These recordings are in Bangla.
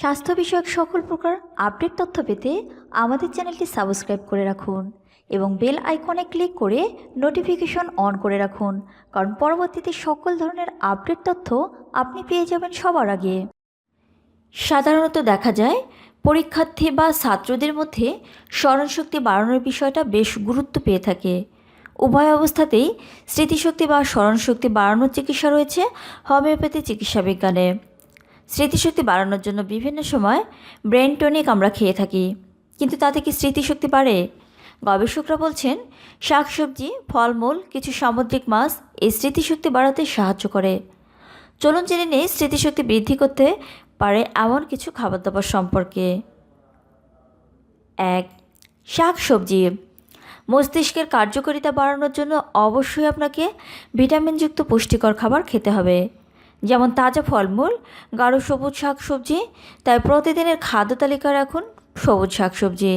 স্বাস্থ্য বিষয়ক সকল প্রকার আপডেট তথ্য পেতে আমাদের চ্যানেলটি সাবস্ক্রাইব করে রাখুন এবং বেল আইকনে ক্লিক করে নোটিফিকেশন অন করে রাখুন। কারণ পরবর্তীতে সকল ধরনের আপডেট তথ্য আপনি পেয়ে যাবেন সবার আগে। সাধারণত দেখা যায়, পরীক্ষার্থী বা ছাত্রদের মধ্যে স্মরণশক্তি বাড়ানোর বিষয়টা বেশ গুরুত্ব পেয়ে থাকে। উভয় অবস্থাতেই স্মৃতিশক্তি বা স্মরণশক্তি বাড়ানোর চিকিৎসা রয়েছে, হোমিওপ্যাথি চিকিৎসা বিজ্ঞানে। স্মৃতিশক্তি বাড়ানোর জন্য বিভিন্ন সময় ব্রেন টনিক আমরা খেয়ে থাকি। কিন্তু তাতে কি স্মৃতিশক্তি বাড়ে? গবেষকরা বলছেন, শাকসবজি, ফলমূল, কিছু সামুদ্রিক মাছ এই স্মৃতিশক্তি বাড়াতে সাহায্য করে। চলুন জেনে নেই স্মৃতিশক্তি বৃদ্ধি করতে পারে এমন কিছু খাবার দাবার সম্পর্কে। এক শাক সবজি মস্তিষ্কের কার্যকারিতা বাড়ানোর জন্য অবশ্যই আপনাকে ভিটামিনযুক্ত পুষ্টিকর খাবার খেতে হবে। যেমন তাজা ফলমূল, গাঢ় সবুজ শাক সবজি তাই প্রতিদিনের খাদ্য তালিকা রাখুন সবুজ শাক সবজি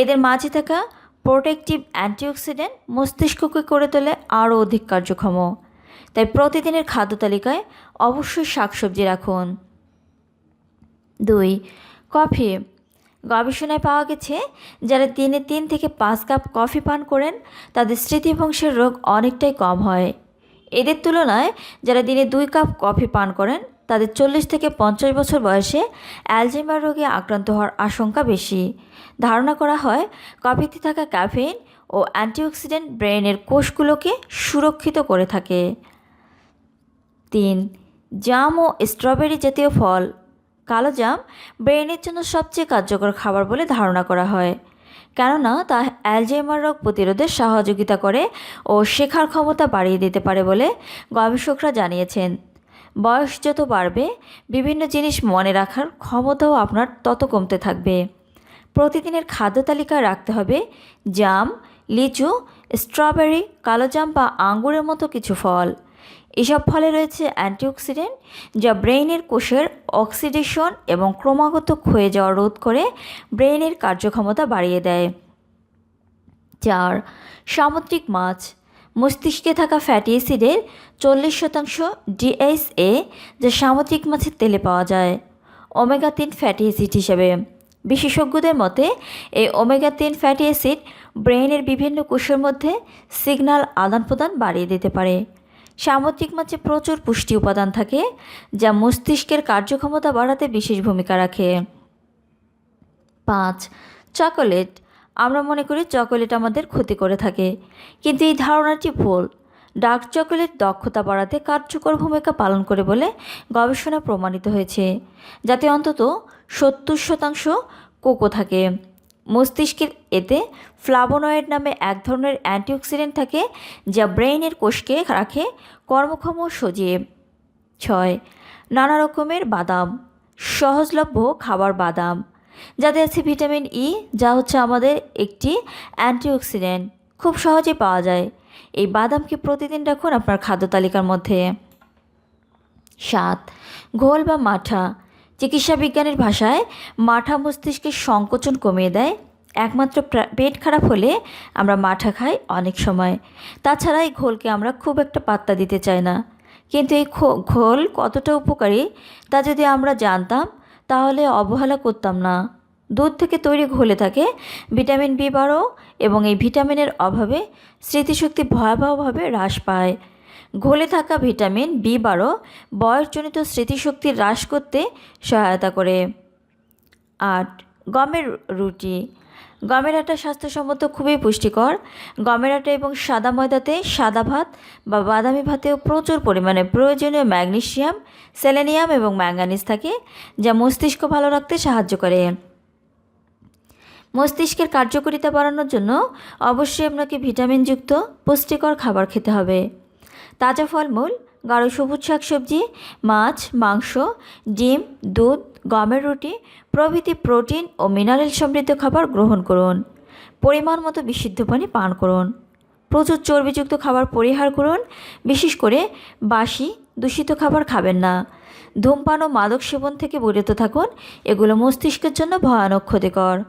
এদের মাঝে থাকা প্রোটেকটিভ অ্যান্টিঅক্সিডেন্ট মস্তিষ্ককে করে তোলে আরও অধিক কার্যক্ষম। তাই প্রতিদিনের খাদ্য তালিকায় অবশ্যই শাকসবজি রাখুন। দুই, কফি। গবেষণায় পাওয়া গেছে, যারা দিনে তিন থেকে পাঁচ কাপ কফি পান করেন, তাদের স্মৃতিভংশের রোগ অনেকটাই কম হয়। এদের তুলনায় যারা দিনে দুই কাপ কফি পান করেন, তাদের চল্লিশ থেকে পঞ্চাশ বছর বয়সে অ্যালজেমার রোগে আক্রান্ত হওয়ার আশঙ্কা বেশি। ধারণা করা হয়, কফিতে থাকা ক্যাফেইন ও অ্যান্টিঅক্সিডেন্ট ব্রেনের কোষগুলোকে সুরক্ষিত করে থাকে। তিন, জাম ও স্ট্রবেরি জাতীয় ফল। কালো জাম ব্রেনের জন্য সবচেয়ে কার্যকর খাবার বলে ধারণা করা হয়। কেননা তা অ্যালজেইমার রোগ প্রতিরোধে সহযোগিতা করে ও শেখার ক্ষমতা বাড়িয়ে দিতে পারে বলে গবেষকরা জানিয়েছেন। বয়স যত বাড়বে, বিভিন্ন জিনিস মনে রাখার ক্ষমতাও আপনার তত কমতে থাকবে। প্রতিদিনের খাদ্য তালিকায় রাখতে হবে জাম, লিচু, স্ট্রবেরি কালোজাম বা আঙ্গুরের মতো কিছু ফল। এসব ফলে রয়েছে অ্যান্টিঅক্সিডেন্ট, যা ব্রেইনের কোষের অক্সিডেশন এবং ক্রমাগত ক্ষয়ে যাওয়া রোধ করে ব্রেইনের কার্যক্ষমতা বাড়িয়ে দেয়। চার সামুদ্রিক মাছ, মস্তিষ্কে থাকা ফ্যাটি অ্যাসিডের চল্লিশ শতাংশ ডিএসএ, যা সামুদ্রিক মাছের তেলে পাওয়া যায়। ওমেগা তিন ফ্যাটি অ্যাসিড হিসেবে। বিশেষজ্ঞদের মতে, এই ওমেগা তিন ফ্যাটি অ্যাসিড ব্রেইনের বিভিন্ন কোষের মধ্যে সিগন্যাল আদান প্রদান বাড়িয়ে দিতে পারে। সামুদ্রিক মাছে প্রচুর পুষ্টি উপাদান থাকে, যা মস্তিষ্কের কার্যক্ষমতা বাড়াতে বিশেষ ভূমিকা রাখে। পাঁচ, চকোলেট আমরা মনে করি চকোলেট আমাদের ক্ষতি করে থাকে। কিন্তু এই ধারণাটি ভুল। ডার্ক চকোলেট দক্ষতা বাড়াতে কার্যকর ভূমিকা পালন করে বলে গবেষণা প্রমাণিত হয়েছে, যাতে অন্তত সত্তর শতাংশ কোকো থাকে। মস্তিষ্কের এতে ফ্লাবোনয়েড নামে এক ধরনের অ্যান্টিঅক্সিডেন্ট থাকে, যা ব্রেইনের কোষকে রাখে কর্মক্ষম সজীব। ছয়, নানা রকমের বাদাম। সহজলভ্য খাবার বাদাম। যাতে আছে ভিটামিন ই যা হচ্ছে আমাদের একটি অ্যান্টিঅক্সিডেন্ট। খুব সহজে পাওয়া যায়। এই বাদামকে প্রতিদিন রাখুন আপনার খাদ্য তালিকার মধ্যে। সাত, ঘোল বা মাঠা। চিকিৎসা বিজ্ঞানের ভাষায় মাঠা মস্তিষ্কের সংকোচন কমিয়ে দেয়। একমাত্র পেট খারাপ হলে আমরা মাঠা খাই অনেক সময়। তাছাড়া এই ঘোলকে আমরা খুব একটা পাত্তা দিতে চাই না। কিন্তু এই ঘোল কতটা উপকারী তা যদি আমরা জানতাম তাহলে অবহেলা করতাম না। দুধ থেকে তৈরি ঘোলে থাকে ভিটামিন বি বারো এবং এই ভিটামিনের অভাবে স্মৃতিশক্তি ভয়াবহভাবে হ্রাস পায়। ঘোলে থাকা ভিটামিন বি বারো বয়সজনিত স্মৃতিশক্তি হ্রাস করতে সহায়তা করে। আট, গমের রুটি। গমের আটা স্বাস্থ্যসম্মত খুবই পুষ্টিকর। গমের আটা এবং সাদা ময়দাতে সাদা ভাত বা বাদামি ভাতেও প্রচুর পরিমাণে প্রয়োজনীয় ম্যাগনেশিয়াম সেলেনিয়াম এবং ম্যাঙ্গানিজ থাকে, যা মস্তিষ্ক ভালো রাখতে সাহায্য করে। মস্তিষ্কের কার্যকারিতা বাড়ানোর জন্য অবশ্যই আপনাকে ভিটামিনযুক্ত, পুষ্টিকর খাবার খেতে হবে। তাজা ফলমূল, গাঢ় সবুজ শাকসবজি, মাছ, মাংস, ডিম, দুধ গমের রুটি, প্রভৃতি প্রোটিন ও মিনারেল সমৃদ্ধ খাবার গ্রহণ করুন। পরিমাণ মতো বিশুদ্ধ পানি পান করুন। প্রচুর চর্বিযুক্ত খাবার পরিহার করুন। বিশেষ করে বাসি, দূষিত খাবার খাবেন না। ধূমপান ও মাদক সেবন থেকে বিরত থাকুন। এগুলো মস্তিষ্কের জন্য ভয়ানক ক্ষতিকর।